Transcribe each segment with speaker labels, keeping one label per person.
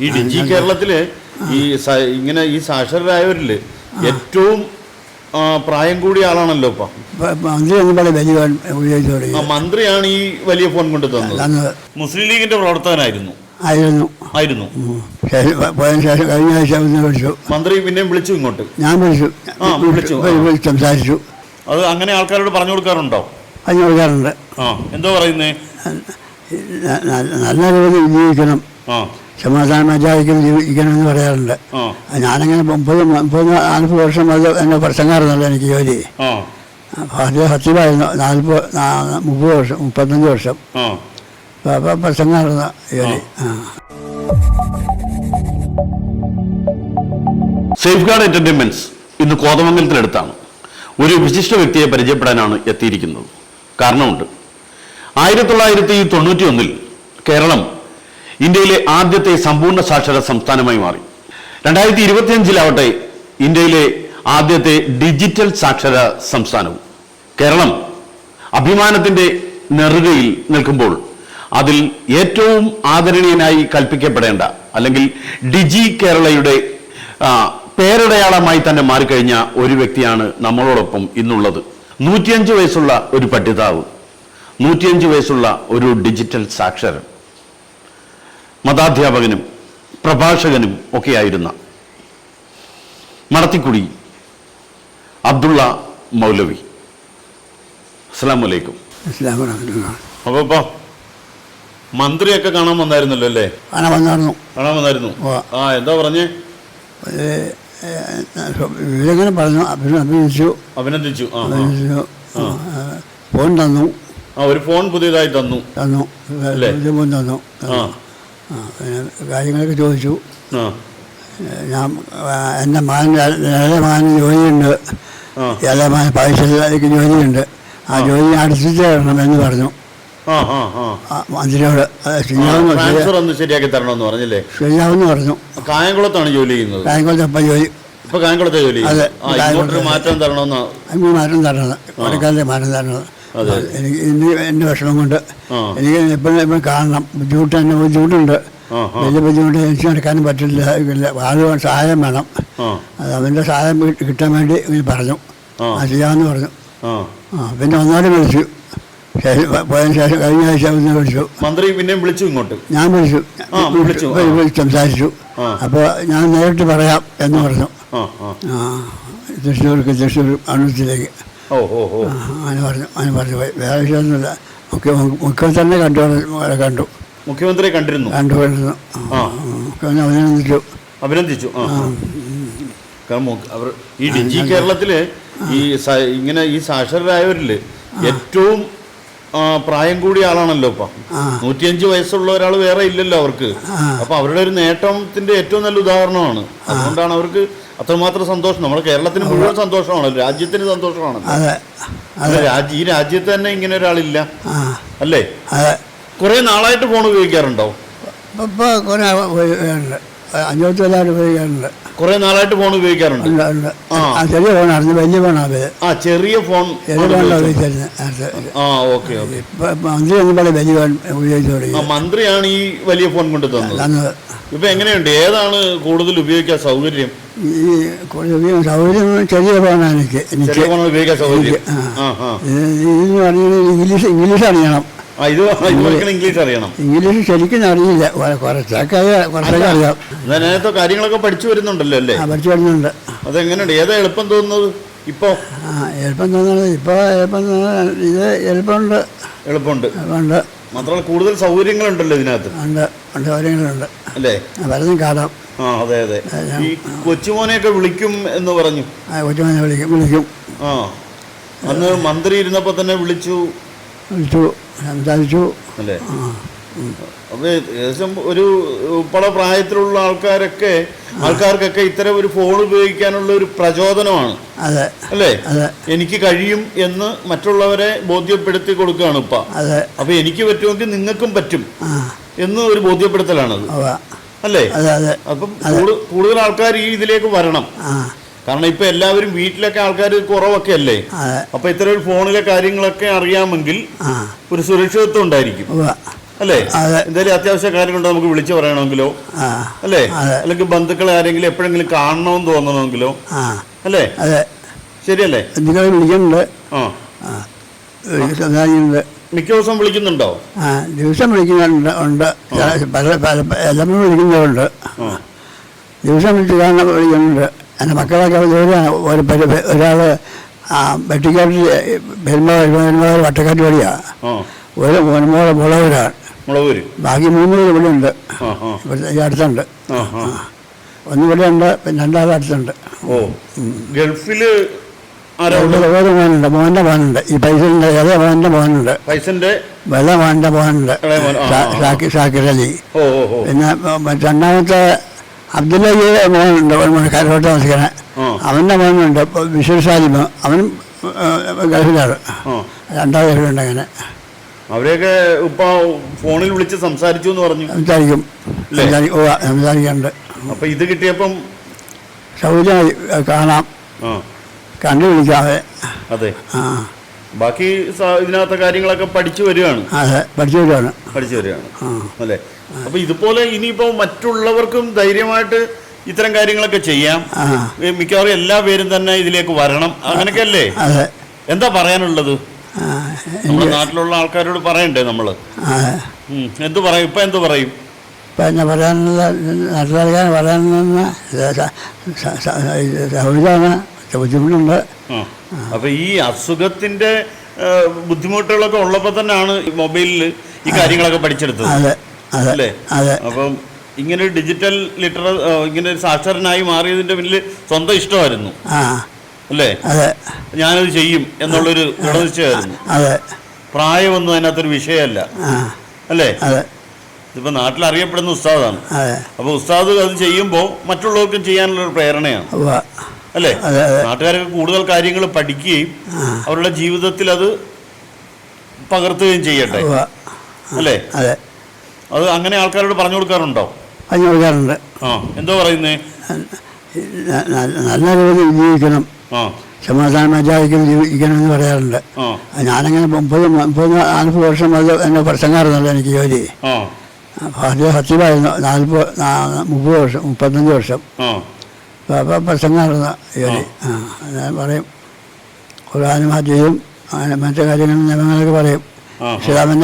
Speaker 1: ഈ ഡിജി കേരളത്തിൽ ഈ ഇങ്ങനെ ഈ സാക്ഷരരായവരിൽ ഏറ്റവും പ്രായം കൂടിയ ആളാണല്ലോ ഇപ്പൊ.
Speaker 2: ഇപ്പൊ മന്ത്രി വലിയ ഫോൺ ഉപയോഗിച്ചു തുടങ്ങി.
Speaker 1: ആ മന്ത്രിയാണ് ഈ വലിയ ഫോൺ കൊണ്ട് തന്നത്. മുസ്ലിം ലീഗിന്റെ പ്രവർത്തകനായിരുന്നു.
Speaker 2: ആയിരുന്നു.
Speaker 1: ആയിരുന്നു.
Speaker 2: കഴിഞ്ഞ ആഴ്ച വിളിച്ചു.
Speaker 1: മന്ത്രി പിന്നെയും വിളിച്ചു ഇങ്ങോട്ട്.
Speaker 2: ഞാൻ വിളിച്ചു.
Speaker 1: വിളിച്ചു.
Speaker 2: വിളി- സംസാരിച്ചു.
Speaker 1: അത് അങ്ങനെ ആൾക്കാരോട് പറഞ്ഞു കൊടുക്കാറുണ്ടോ?
Speaker 2: പറഞ്ഞു കൊടുക്കാറുണ്ട്.
Speaker 1: എന്തോ പറയുന്നേ?
Speaker 2: നല്ല രീതിയിൽ ജീവിക്കണം
Speaker 1: ആ.
Speaker 2: സമാധാനമായിട്ട് ജീവിക്കണം എന്ന് പറയാറുണ്ട്. ഞാനങ്ങനെ മുപ്പത് മുപ്പത് നാൽപ്പത് വർഷം അത് എന്നെ പ്രസംഗമായിരുന്നല്ലോ എനിക്ക് ജോലി. അപ്പോൾ അത് സത്യമായിരുന്നു നാൽപ്പത് മുപ്പത് വർഷം മുപ്പത്തഞ്ച് വർഷം.
Speaker 1: ആ.
Speaker 2: പ്രസംഗമായിരുന്നു ജോലി.
Speaker 3: സേഫ് ഗാർഡ് എന്റർടൈൻമെന്റ്സ് ഇന്ന് കോതമംഗലത്തിനടുത്താണ്. ഒരു വിശിഷ്ട വ്യക്തിയെ പരിചയപ്പെടാനാണ് എത്തിയിരിക്കുന്നത്. കാരണമുണ്ട്. ആയിരത്തി തൊള്ളായിരത്തി തൊണ്ണൂറ്റി ഒന്നിൽ കേരളം ഇന്ത്യയിലെ ആദ്യത്തെ സമ്പൂർണ സാക്ഷര സംസ്ഥാനമായി മാറി. രണ്ടായിരത്തി ഇരുപത്തിയഞ്ചിലാവട്ടെ ഇന്ത്യയിലെ ആദ്യത്തെ ഡിജിറ്റൽ സാക്ഷര സംസ്ഥാനവും. കേരളം അഭിമാനത്തിന്റെ നെറുകയിൽ നിൽക്കുമ്പോൾ അതിൽ ഏറ്റവും ആദരണീയനായി കൽപ്പിക്കപ്പെടേണ്ട അല്ലെങ്കിൽ ഡിജി കേരളയുടെ പേരടയാളമായി തന്നെ മാറിക്കഴിഞ്ഞ ഒരു വ്യക്തിയാണ് നമ്മളോടൊപ്പം ഇന്നുള്ളത്. നൂറ്റിയഞ്ച് വയസ്സുള്ള ഒരു പഠിതാവ് നൂറ്റിയഞ്ച് വയസ്സുള്ള ഒരു ഡിജിറ്റൽ സാക്ഷരൻ. മതാധ്യാപകനും പ്രഭാഷകനും ഒക്കെയായിരുന്ന മടത്തിക്കുടി അബ്ദുള്ള മൗലവി. അസ്സാം വലൈക്കും
Speaker 1: അപ്പോ മന്ത്രിയൊക്കെ കാണാൻ വന്നായിരുന്നല്ലോ അല്ലേ?
Speaker 2: കാണാൻ വന്നായിരുന്നു.
Speaker 1: കാണാൻ വന്നായിരുന്നു. ആ എന്താ പറഞ്ഞേ?
Speaker 2: ഇവരെങ്ങനെ പറഞ്ഞു
Speaker 1: അഭിനന്ദിച്ചു.
Speaker 2: അഭിനന്ദിച്ചു. ഫോൺ തന്നു.
Speaker 1: ആ ഒരു ഫോൺ പുതിയതായി തന്നു.
Speaker 2: തന്നു. തന്നു. കാര്യങ്ങളൊക്കെ ചോദിച്ചു. ഞാൻ എന്റെ മകൻ ഇളയ മകന് ജോലിയുണ്ട്. ഇളയ മകൻ പൈസയിലേക്ക് ജോലിയുണ്ട്. ആ ജോലി അടുപ്പിച്ച് തരണം എന്ന് പറഞ്ഞു. മന്ത്രിയോട്
Speaker 1: ഒന്ന് ശരിയാക്കി തരണമെന്ന് പറഞ്ഞില്ലേ?
Speaker 2: ശരിയാവുന്നു പറഞ്ഞു.
Speaker 1: കായംകുളത്താണ് ജോലി ചെയ്യുന്നത്.
Speaker 2: കായംകുളത്ത് അപ്പം ജോലി.
Speaker 1: ഇപ്പൊ കായംകുളത്തെ ജോലി
Speaker 2: അതെ,
Speaker 1: മാറ്റം തരണമെന്ന്
Speaker 2: മാറ്റം തരണത് കൊടക്കാലത്തെ മാറ്റം തരണത് എനിക്ക് ഇന്ന് എന്റെ വിഷമം കൊണ്ട് എനിക്ക് എപ്പോഴും എപ്പോഴും കാണണം. ബുദ്ധിമുട്ട് തന്നെ ബുദ്ധിമുട്ടുണ്ട്. വലിയ ബുദ്ധിമുട്ട് എനിക്ക് നടക്കാനും പറ്റില്ല. ആദ്യം സഹായം വേണം. അത് അവന്റെ സഹായം കിട്ടാൻ വേണ്ടി ഇങ്ങനെ പറഞ്ഞു.
Speaker 1: ആ.
Speaker 2: ചെയ്യാമെന്ന് പറഞ്ഞു.
Speaker 1: ആ.
Speaker 2: പിന്നെ ഒന്നാലും വിളിച്ചു. പോയതിനു ശേഷം കഴിഞ്ഞ ആഴ്ച ഒന്ന് വിളിച്ചു.
Speaker 1: മന്ത്രി പിന്നെ വിളിച്ചു ഇങ്ങോട്ട്?
Speaker 2: ഞാൻ വിളിച്ചു.
Speaker 1: വിളിച്ചു.
Speaker 2: സംസാരിച്ചു. അപ്പോൾ ഞാൻ നേരിട്ട് പറയാം എന്ന് പറഞ്ഞു. തൃശ്ശൂർക്ക് തൃശ്ശൂർ അണുത്തിലേക്ക്.
Speaker 1: ഓ ഓ ഓ
Speaker 2: അങ്ങനെ പറഞ്ഞു അങ്ങനെ പറഞ്ഞു. വേറെ വിഷയമൊന്നുമില്ല മുഖ്യ മുഖ്യം കണ്ടു കണ്ടു.
Speaker 1: മുഖ്യമന്ത്രിയെ കണ്ടിരുന്നു?
Speaker 2: കണ്ടുകൊണ്ടിരുന്നു
Speaker 1: ആ.
Speaker 2: മുഖ്യമന്ത്രി അഭിനന്ദിച്ചു.
Speaker 1: അഭിനന്ദിച്ചു ആ. കാരണം അവർ ഈ ഡിജി കേരളത്തിൽ ഈ ഇങ്ങനെ ഈ സാക്ഷരരായവരിൽ ഏറ്റവും പ്രായം കൂടിയ ആളാണല്ലോ ഇപ്പൊ. നൂറ്റിയഞ്ച് വയസ്സുള്ള ഒരാൾ വേറെ ഇല്ലല്ലോ അവർക്ക്. അപ്പൊ അവരുടെ ഒരു നേട്ടത്തിന്റെ ഏറ്റവും നല്ല ഉദാഹരണമാണ്. അതുകൊണ്ടാണ് അവർക്ക് അത്രമാത്രം സന്തോഷം. നമ്മുടെ കേരളത്തിന് മുഴുവൻ സന്തോഷമാണ്. രാജ്യത്തിന് സന്തോഷമാണ്
Speaker 2: അതെ.
Speaker 1: രാജ്യ ഈ രാജ്യത്ത് തന്നെ ഇങ്ങനെ ഒരാളില്ല. അല്ലേ? കുറെ നാളായിട്ട് ഫോൺ ഉപയോഗിക്കാറുണ്ടോ?
Speaker 2: ഇപ്പം ഇപ്പോൾ കുറേ ഉപയോഗിക്കാറുണ്ട് അഞ്ഞൂറ്റി തൊള്ളായിരം ഉപയോഗിക്കാറുണ്ട്.
Speaker 1: കുറെ നാളായിട്ട് ഫോൺ ഉപയോഗിക്കാറുണ്ട്?
Speaker 2: ഉണ്ട് ഉണ്ട്
Speaker 1: ആ.
Speaker 2: ചെറിയ ഫോണായിരുന്നു വലിയ ഫോണാണ് അത്.
Speaker 1: ആ ചെറിയ ഫോൺ
Speaker 2: ചെറിയ ഫോണിലാണ് ഉപയോഗിച്ചിരുന്നത് നേരത്തെ.
Speaker 1: ആ ഓക്കെ ഓക്കെ.
Speaker 2: ഇപ്പം മന്ത്രി വലിയ ഫോൺ ഉപയോഗിച്ചു
Speaker 1: ആ
Speaker 2: തുടങ്ങി
Speaker 1: മന്ത്രിയാണ് ഈ വലിയ ഫോൺ കൊണ്ട് തന്നത്.
Speaker 2: തന്നത്
Speaker 1: ഇപ്പൊ എങ്ങനെയുണ്ട്? ഏതാണ് കൂടുതൽ ഉപയോഗിക്കാൻ സൗകര്യം?
Speaker 2: ഈ കുറേ സൗകര്യം ചെറിയ ഫോണാണ് എനിക്ക്. എനിക്ക്
Speaker 1: ചെറിയ ഫോൺ ഉപയോഗിക്കാൻ സൗകര്യം?
Speaker 2: ആ.
Speaker 1: ആ
Speaker 2: ഇത് ഇതെന്ന് പറഞ്ഞാൽ ഇംഗ്ലീഷ് ഇംഗ്ലീഷ് അറിയണം.
Speaker 1: ഇത് ഇംഗ്ലീഷ് അറിയണം.
Speaker 2: ഇംഗ്ലീഷ് ശരിക്കും അറിയില്ല. കുറെ- കുറച്ചൊക്കെ കുറച്ചൊക്കെ അറിയാം.
Speaker 1: നേരത്തെ കാര്യങ്ങളൊക്കെ പഠിച്ചു വരുന്നുണ്ടല്ലോ അല്ലേ?
Speaker 2: പഠിച്ചു വരുന്നുണ്ട്.
Speaker 1: അതെങ്ങനെയുണ്ട്? ഏതാ എളുപ്പം തോന്നുന്നത് ഇപ്പോ?
Speaker 2: ആ എളുപ്പം തോന്നുന്നത് ഇപ്പോൾ എളുപ്പം തോന്നുന്നത് ഇത് എളുപ്പമുണ്ട്.
Speaker 1: എളുപ്പമുണ്ട്.
Speaker 2: എളുപ്പമുണ്ട്.
Speaker 1: മാത്രമല്ല കൂടുതൽ സൗകര്യങ്ങളുണ്ടല്ലോ ഇതിനകത്ത്.
Speaker 2: ഉണ്ട് ഉണ്ട് സൗകര്യങ്ങളുണ്ട്.
Speaker 1: അല്ലേ?
Speaker 2: പലതും കാണാം.
Speaker 1: ആ അതെ അതെ. ഈ കൊച്ചുമോനെയൊക്കെ വിളിക്കും എന്ന് പറഞ്ഞു.
Speaker 2: ആ കൊച്ചുമനെ വിളിക്കും വിളിക്കും.
Speaker 1: ആ. അന്ന് മന്ത്രി ഇരുന്നപ്പോ തന്നെ വിളിച്ചു.
Speaker 2: വിളിച്ചു സംസാരിച്ചു
Speaker 1: അല്ലേ? അപ്പോൾ ഏകദേശം ഒരു പല പ്രായത്തിലുള്ള ആൾക്കാരൊക്കെ ആൾക്കാർക്കൊക്കെ ഇത്തരം ഒരു ഫോൺ ഉപയോഗിക്കാനുള്ള ഒരു പ്രചോദനമാണ്.
Speaker 2: അതെ.
Speaker 1: അല്ലേ? എനിക്ക് കഴിയും എന്ന് മറ്റുള്ളവരെ ബോധ്യപ്പെടുത്തി കൊടുക്കുകയാണ് ഇപ്പൊ അപ്പൊ എനിക്ക് പറ്റുമെങ്കിൽ നിങ്ങൾക്കും പറ്റും എന്ന് ഒരു ബോധ്യപ്പെടുത്തലാണത്. അല്ലേ? അപ്പം കൂടു- കൂടുതൽ ആൾക്കാർ ഈ ഇതിലേക്ക് വരണം.
Speaker 2: ആ.
Speaker 1: കാരണം ഇപ്പൊ എല്ലാവരും വീട്ടിലൊക്കെ ആൾക്കാർ കുറവൊക്കെ അല്ലേ അപ്പൊ ഇത്തരം ഒരു ഫോണിലെ കാര്യങ്ങളൊക്കെ അറിയാമെങ്കിൽ ഒരു സുരക്ഷിതത്വം ഉണ്ടായിരിക്കും അല്ലേ എന്തായാലും അത്യാവശ്യ കാര്യങ്ങളുണ്ടോ നമുക്ക് വിളിച്ചു പറയണമെങ്കിലോ അല്ലേ. അല്ലെങ്കിൽ ബന്ധുക്കളെ ആരെങ്കിലും എപ്പോഴെങ്കിലും കാണണമെന്ന് തോന്നണമെങ്കിലോ അല്ലേ ശരിയല്ലേ
Speaker 2: നിങ്ങൾ വിളിക്കുന്നുണ്ട് സംസാരിക്കുന്നുണ്ട്
Speaker 1: മിക്ക ദിവസം വിളിക്കുന്നുണ്ടോ
Speaker 2: ആ ദിവസം വിളിക്കുന്നുണ്ട് ഉണ്ട് പല പല എല്ലാം വിളിക്കുന്നവരുണ്ട്
Speaker 1: ആ
Speaker 2: ദിവസം വിളിച്ച് കാണുന്ന വിളിക്കുന്നുണ്ട് എന്റെ മക്കളൊക്കെ ജോലിയാണ്. ഒരു ഒരാൾ വെട്ടിക്കാട്ടിൽ പെരുമാൾ വട്ടക്കാട്ട് വഴിയാണ് ഒരു മോനമോളെ മുളവരാണ് ബാക്കി മൂന്ന് പേര് ഇവിടെ ഉണ്ട് അടുത്തുണ്ട്. ഒന്ന് ഇവിടെ ഉണ്ട് പിന്നെ രണ്ടാമത് അടുത്തുണ്ട്.
Speaker 1: ഉള്ളത്?
Speaker 2: വേറെ മോനുണ്ട് മോന്റെ മോനുണ്ട്. ഈ പൈസ ഇളയ മോന്റെ മോനുണ്ട്. വെള്ള മോന്റെ മോനുണ്ട്. ഷാക്കിർ അലി. പിന്നെ രണ്ടാമത്തെ അബ്ദുല്ലയ്യ മോനുണ്ട് ഒരു മോൻ കരോട്ട് താമസിക്കണ. അവന്റെ മോനുണ്ട് ഇപ്പൊ വിശ്വൽ സാലിമ്. അവനും ഗൾഫിലാണ്. രണ്ടാം ഗൾഫിലുണ്ട് അങ്ങനെ.
Speaker 1: അവരെയൊക്കെ ഇപ്പൊ ഫോണിൽ വിളിച്ച് സംസാരിച്ചു എന്ന് പറഞ്ഞു.
Speaker 2: സംസാരിക്കും. സംസാരിക്കാറുണ്ട്
Speaker 1: അപ്പൊ ഇത് കിട്ടിയപ്പം
Speaker 2: സൗകര്യമായി കാണാം. കണ്ടു വിളിക്കാതെ
Speaker 1: അതെ.
Speaker 2: ആ.
Speaker 1: ബാക്കി ഇതിനകത്തെ കാര്യങ്ങളൊക്കെ പഠിച്ചു വരികയാണ്.
Speaker 2: അതെ പഠിച്ചു വരികയാണ്.
Speaker 1: പഠിച്ചു വരികയാണ്. അല്ലേ? അപ്പൊ ഇതുപോലെ ഇനിയിപ്പോ മറ്റുള്ളവർക്കും ധൈര്യമായിട്ട് ഇത്തരം കാര്യങ്ങളൊക്കെ ചെയ്യാം. മിക്കവാറും എല്ലാ പേരും തന്നെ ഇതിലേക്ക് വരണം. അങ്ങനെയൊക്കെ അല്ലേ എന്താ പറയാനുള്ളത്? നമ്മുടെ നാട്ടിലുള്ള ആൾക്കാരോട് പറയണ്ടേ നമ്മൾ? എന്ത് പറയും? ഇപ്പൊ എന്ത് പറയും?
Speaker 2: പിന്നെ പറയാനുള്ള നാട്ടുകാർക്കാൻ പറയാനുള്ള സൗകര്യമാണ്. ബുദ്ധിമുട്ടുണ്ട്.
Speaker 1: അപ്പൊ ഈ അസുഖത്തിന്റെ ബുദ്ധിമുട്ടുകളൊക്കെ ഉള്ളപ്പോ തന്നെയാണ് മൊബൈലിൽ ഈ കാര്യങ്ങളൊക്കെ പഠിച്ചെടുത്തത്. അല്ലേ? അപ്പം ഇങ്ങനെ ഡിജിറ്റൽ ലിറ്ററ ഇങ്ങനെ ഒരു സാക്ഷരനായി മാറിയതിന്റെ പിന്നിൽ സ്വന്തം ഇഷ്ടമായിരുന്നു. അല്ലേ? ഞാനത് ചെയ്യും എന്നുള്ളൊരു ദൃഢനിശ്ചയമായിരുന്നു പ്രായമൊന്നും അതിനകത്തൊരു വിഷയമല്ല. അല്ലേ? ഇതിപ്പോ നാട്ടിൽ അറിയപ്പെടുന്ന ഉസ്താദാണ് അപ്പൊ ഉസ്താദ് അത് ചെയ്യുമ്പോൾ മറ്റുള്ളവർക്കും ചെയ്യാനുള്ള ഒരു പ്രേരണയാണ്. അല്ലേ? നാട്ടുകാരൊക്കെ കൂടുതൽ കാര്യങ്ങൾ പഠിക്കുകയും അവരുടെ ജീവിതത്തിൽ അത് പകർത്തുകയും ചെയ്യട്ടെ. അല്ലേ?
Speaker 2: അതെ
Speaker 1: അങ്ങനെ ആൾക്കാരോട് പറഞ്ഞു കൊടുക്കാറുണ്ടോ?
Speaker 2: പറഞ്ഞു കൊടുക്കാറുണ്ട്.
Speaker 1: ആ എന്തോ പറയുന്നേ?
Speaker 2: നല്ല രീതിയിൽ ജീവിക്കണം.
Speaker 1: ആ.
Speaker 2: സമാധാനമായിരിക്കും ജീവിക്കണം എന്ന് പറയാറുണ്ട്. ഞാനങ്ങനെ മുപ്പത് മുപ്പത് നാൽപ്പത് വർഷം അത് എന്നെ പ്രസംഗമായിരുന്നല്ലോ എനിക്ക് ജോലി. സത്യമായിരുന്നു. നാൽപ്പത് മുപ്പത് വർഷം മുപ്പത്തഞ്ച് വർഷം.
Speaker 1: ആ.
Speaker 2: അപ്പോൾ പ്രസംഗമായിരുന്നു ജോലി. ആ. ഞാൻ പറയും. ഖുർആാനും അങ്ങനെ മറ്റു കാര്യങ്ങളും നിയമങ്ങളൊക്കെ പറയും.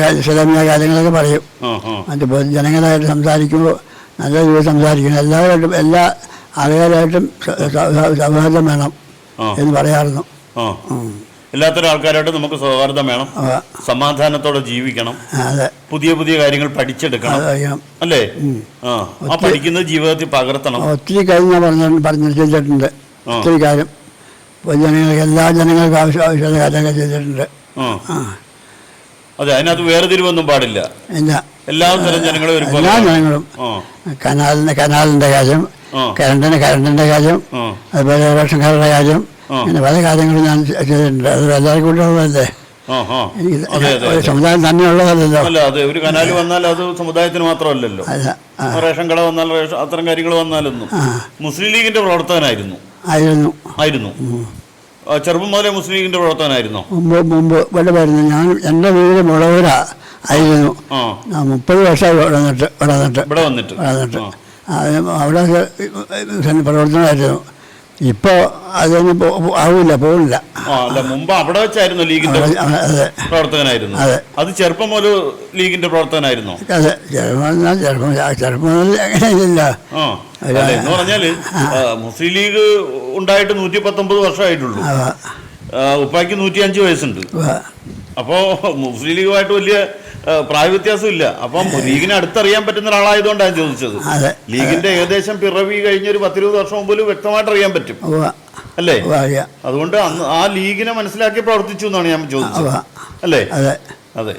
Speaker 2: കാര്യം ഇസ്ലാമിന്റെ കാര്യങ്ങളൊക്കെ പറയും.
Speaker 1: ആ
Speaker 2: ജനങ്ങളായിട്ട് സംസാരിക്കുമ്പോൾ നല്ല രീതിയിൽ സംസാരിക്കണം. എല്ലാവരായിട്ടും എല്ലാ സ- സൗഹാർദ്ദം വേണം എന്ന്
Speaker 1: പറയാറുണ്ട്. എല്ലാത്തരം ആൾക്കാരായിട്ട് നമുക്ക് സൗഹാർദ്ദം വേണം. സമാധാനത്തോടെ ജീവിക്കണം. പുതിയ പുതിയ കാര്യങ്ങൾ പഠിച്ചെടുക്കണം. അല്ലേ? ആ. പഠിക്കുന്ന ജീവിതത്തിൽ പകർത്തണം.
Speaker 2: ഒത്തിരി കാര്യം ഞാൻ പറഞ്ഞു ചെയ്തിട്ടുണ്ട്. ഒത്തിരി കാര്യം. പൊതുജനങ്ങൾക്ക് എല്ലാ ജനങ്ങൾക്കും ആവശ്യം ആവശ്യമുള്ള കാര്യങ്ങൾ ചെയ്തിട്ടുണ്ട്.
Speaker 1: അതെ അതിനകത്ത് വേർതിരിവൊന്നും പാടില്ല.
Speaker 2: ഇല്ല.
Speaker 1: എല്ലാ തരം ജനങ്ങളും ഒരുപോലെ
Speaker 2: എല്ലാ ജനങ്ങളും.
Speaker 1: ആ.
Speaker 2: കനാലിന് കനാലിന്റെ കാര്യം കരണ്ടിന് കരണ്ടിന്റെ കാര്യം അതുപോലെ റേഷൻകാരുടെ കാര്യം
Speaker 1: ആ.
Speaker 2: ഇങ്ങനെ പല കാര്യങ്ങളും ഞാൻ ചെയ്തിട്ടുണ്ട്. അത് എല്ലാവർക്കും ഒരു
Speaker 1: അതെ.
Speaker 2: സമുദായം തന്നെയുള്ളതല്ലല്ലോ
Speaker 1: അല്ല അതെ ഒരു കനാല് വന്നാൽ അത് സമുദായത്തിന് മാത്രമല്ലല്ലോ. റേഷൻ കട വന്നാൽ അത്തരം കാര്യങ്ങൾ വന്നാലൊന്നും. മുസ്ലിം ലീഗിന്റെ പ്രവർത്തകനായിരുന്നു.
Speaker 2: ആയിരുന്നു.
Speaker 1: ആയിരുന്നു. ചെറുപ്പം മുതലേ മുസ്ലിം ലീഗിന്റെ പ്രവർത്തകനായിരുന്നോ?
Speaker 2: മുമ്പ് മുമ്പ് ഇവിടെ വരുന്നു ഞാൻ എന്റെ വീട് മുളവൂര. ആയിരുന്നു.
Speaker 1: ആ.
Speaker 2: ആ, മുപ്പത് വർഷമായി ഇവിടെ നിന്നിട്ട് ഇവിടെ നിന്നിട്ട്
Speaker 1: ഇവിടെ വന്നിട്ട്.
Speaker 2: ഇവിടെ നിന്നിട്ട് അവിടെ പ്രവർത്തനമായിരുന്നു. ഇപ്പോൾ അതൊന്നും പോ- ആവില്ല പോവില്ല.
Speaker 1: ആ അല്ല മുമ്പ് അവിടെ വെച്ചായിരുന്നു ലീഗിന്റെ
Speaker 2: അവിടെ- അതെ
Speaker 1: പ്രവർത്തകനായിരുന്നു.
Speaker 2: അതെ.
Speaker 1: അത് ചെറുപ്പം മുതൽ ലീഗിന്റെ പ്രവർത്തകനായിരുന്നു.
Speaker 2: അതെ ചെറുപ്പം ചെറുപ്പം ചെറുപ്പം അങ്ങനെയല്ല അങ്ങനെയില്ല
Speaker 1: ആ അല്ല എന്ന് പറഞ്ഞാൽ ആ, മുസ്ലിം ലീഗ് ഉണ്ടായിട്ട് നൂറ്റി പത്തൊമ്പത് വർഷമായിട്ടുള്ളൂ. ആ, ഉപ്പായ്ക്ക് നൂറ്റി അഞ്ച് വയസ്സുണ്ട് അപ്പോ മുസ്ലിം ലീഗുമായിട്ട് വലിയ പ്രായവ്യത്യാസം ഇല്ല അപ്പം ലീഗിനെ അടുത്തറിയാൻ പറ്റുന്ന ഒരാളായതുകൊണ്ടാണ് ചോദിച്ചത്. ലീഗിന്റെ ഏകദേശം പിറവി കഴിഞ്ഞ ഒരു പത്തിരുപത് വർഷം മുമ്പിൽ വ്യക്തമായിട്ട് അറിയാൻ പറ്റും. അല്ലേ? അതുകൊണ്ട് അന്ന് ആ ലീഗിനെ മനസ്സിലാക്കി പ്രവർത്തിച്ചു എന്നാണ് ഞാൻ ചോദിച്ചത്. അല്ലേ?
Speaker 2: അതെ.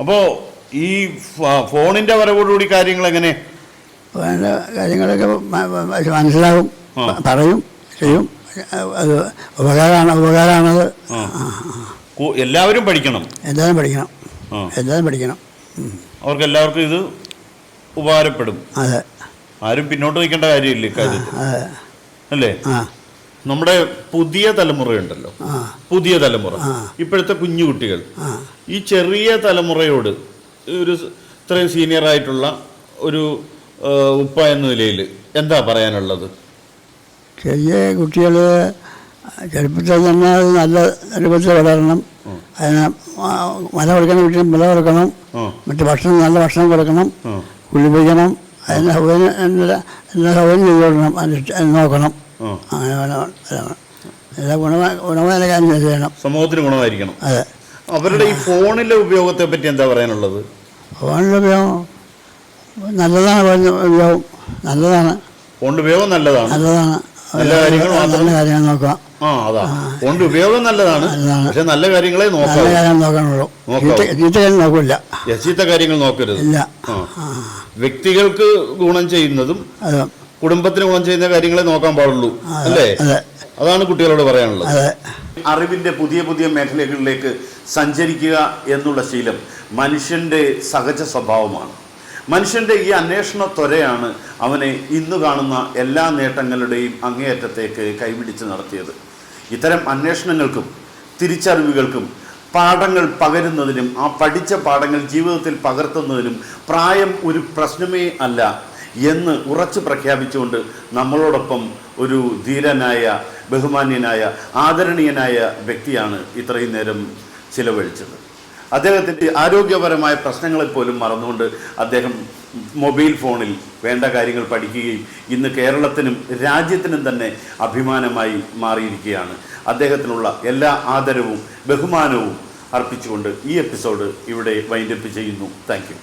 Speaker 1: അപ്പോ ഈ ഫോണിന്റെ വരവോടുകൂടി കാര്യങ്ങൾ എങ്ങനെ
Speaker 2: കാര്യങ്ങളൊക്കെ മ- മ- മനസ്സിലാവും. പറയും. ചെയ്യും. അത് ഉപകാരമാണ് ഉപകാരമാണത്
Speaker 1: എല്ലാവരും പഠിക്കണം.
Speaker 2: എല്ലാവരും പഠിക്കണം. എല്ലാവരും പഠിക്കണം.
Speaker 1: അവർക്ക് എല്ലാവർക്കും ഇത് ഉപകാരപ്പെടും.
Speaker 2: അതെ.
Speaker 1: ആരും പിന്നോട്ട് നിൽക്കേണ്ട കാര്യമില്ല ഇക്കാര്യത്തിൽ. അല്ലേ? നമ്മുടെ പുതിയ തലമുറയുണ്ടല്ലോ.
Speaker 2: ഉണ്ടല്ലോ
Speaker 1: പുതിയ തലമുറ. ഇപ്പോഴത്തെ കുഞ്ഞു കുട്ടികൾ. ഈ ചെറിയ തലമുറയോട് ഒരു ഇത്രയും സീനിയർ ആയിട്ടുള്ള ഒരു ഉപ്പ എന്ന നിലയിൽ എന്താ പറയാനുള്ളത്?
Speaker 2: ചെറിയ കുട്ടികൾ ചെറുപ്പത്തിൽ തന്നെ അത് നല്ല രൂപത്തിൽ വളരണം. അതിന് മല കൊടുക്കണം വീട്ടിൽ മല കൊടുക്കണം. മറ്റു ഭക്ഷണം നല്ല ഭക്ഷണം കൊടുക്കണം. കുളിപ്പിക്കണം അതിന് സൗകര്യം എല്ലാ സൗകര്യം ചെയ്തു കൊടുക്കണം. അതിന് നോക്കണം. അങ്ങനെ. എല്ലാ ഗുണമായ ഗുണമായ കാര്യം ചെയ്യണം
Speaker 1: സമൂഹത്തിന് ഗുണമായിരിക്കണം.
Speaker 2: അതെ.
Speaker 1: അവരുടെ ഈ ഫോണിലെ ഉപയോഗത്തെ പറ്റി എന്താ പറയാനുള്ളത്?
Speaker 2: ഫോണിന്റെ ഉപയോഗം നല്ലതാണ് ഫോണിന്റെ ഉപയോഗം. നല്ലതാണ്.
Speaker 1: ഫോണിന്റെ ഉപയോഗം നല്ലതാണ്.
Speaker 2: നല്ലതാണ്.
Speaker 1: നല്ല കാര്യങ്ങൾ
Speaker 2: നോക്കുക.
Speaker 1: ആ അതാ. കൊണ്ട് ഉപയോഗം നല്ലതാണ്. പക്ഷെ നല്ല കാര്യങ്ങളെ നോക്കാം
Speaker 2: നോക്കില്ല
Speaker 1: ചീത്ത കാര്യങ്ങൾ നോക്കരുത്.
Speaker 2: ഇല്ല.
Speaker 1: വ്യക്തികൾക്ക് ഗുണം ചെയ്യുന്നതും കുടുംബത്തിന് ഗുണം ചെയ്യുന്ന കാര്യങ്ങളെ നോക്കാൻ പാടുള്ളൂ. അല്ലേ? അതാണ് കുട്ടികളോട് പറയാനുള്ളത്. അറിവിന്റെ പുതിയ പുതിയ മേഖലകളിലേക്ക് സഞ്ചരിക്കുക എന്നുള്ള ശീലം മനുഷ്യന്റെ സഹജ സ്വഭാവമാണ്. മനുഷ്യന്റെ ഈ അന്വേഷണ ത്വരയാണ് അവനെ ഇന്ന് കാണുന്ന എല്ലാ നേട്ടങ്ങളുടെയും അങ്ങേയറ്റത്തേക്ക് കൈപിടിച്ച് നടത്തിയത്. ഇത്തരം അന്വേഷണങ്ങൾക്കും തിരിച്ചറിവുകൾക്കും പാഠങ്ങൾ പകരുന്നതിനും ആ പഠിച്ച പാഠങ്ങൾ ജീവിതത്തിൽ പകർത്തുന്നതിനും പ്രായം ഒരു പ്രശ്നമേ അല്ല എന്ന് ഉറച്ചു പ്രഖ്യാപിച്ചുകൊണ്ട് നമ്മളോടൊപ്പം ഒരു ധീരനായ ബഹുമാന്യനായ ആദരണീയനായ വ്യക്തിയാണ് ഇത്രയും നേരം ചിലവഴിച്ചത്. അദ്ദേഹത്തിന്റെ ആരോഗ്യപരമായ പ്രശ്നങ്ങളെ പോലും മറന്നുകൊണ്ട് അദ്ദേഹം മൊബൈൽ ഫോണിൽ വേണ്ട കാര്യങ്ങൾ പഠിക്കുകയും ഇന്ന് കേരളത്തിനും രാജ്യത്തിനും തന്നെ അഭിമാനമായി മാറിയിരിക്കുകയാണ്. അദ്ദേഹത്തിനുള്ള എല്ലാ ആദരവും ബഹുമാനവും അർപ്പിച്ചുകൊണ്ട് ഈ എപ്പിസോഡ് ഇവിടെ വൈൻഡപ്പ് ചെയ്യുന്നു. താങ്ക്